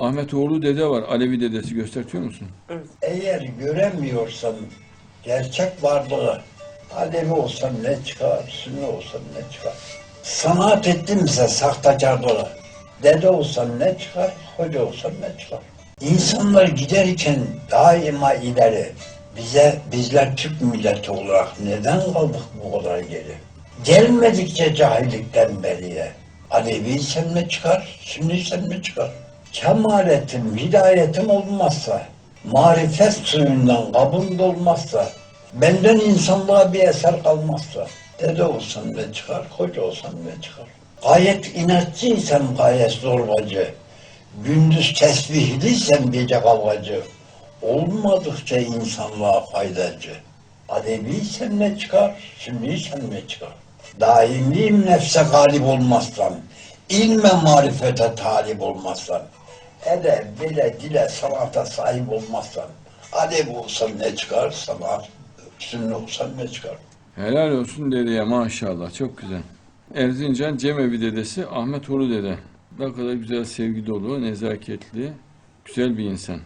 Ahmet Oğlu dede var. Alevi dedesi göstertiyor musun? Eğer göremiyorsan gerçek varlığı, Alevi olsan ne çıkar, Sünni olsan ne çıkar? Sanat ettimse sahtekarlığı, dede olsan ne çıkar, hoca olsan ne çıkar? İnsanlar giderken daima ileri, bize, bizler Türk milleti olarak neden kaldık bu kadar geri? Gelmedikçe cahillikten beriye, Alevi sen ne çıkar, Sünni sen ne çıkar? Kemaletim, hidayetim olmazsa, marifet suyundan kabul olmazsa, benden insanlığa bir eser kalmazsa, dede olsan ne çıkar, hoca olsan ne çıkar? Gayet inatçıysam gayet zorbacı, gündüz tesbihliysem gece kavgacı, olmadıkça insanlığa faydacı. Aleviysem ne çıkar, sünniysem ne çıkar? Daimliyim nefse galip olmazsam, ilme marifete talip olmazsam, ele, bile, dile, sanata sahip olmazsam, Alevi olsam ne çıkar, sanat, sünni olsam ne çıkar? Helal olsun dedeye maşallah. Çok güzel. Erzincan Cemevi dedesi Ahmet Oğlu dede. Ne kadar güzel sevgi dolu, nezaketli, güzel bir insan.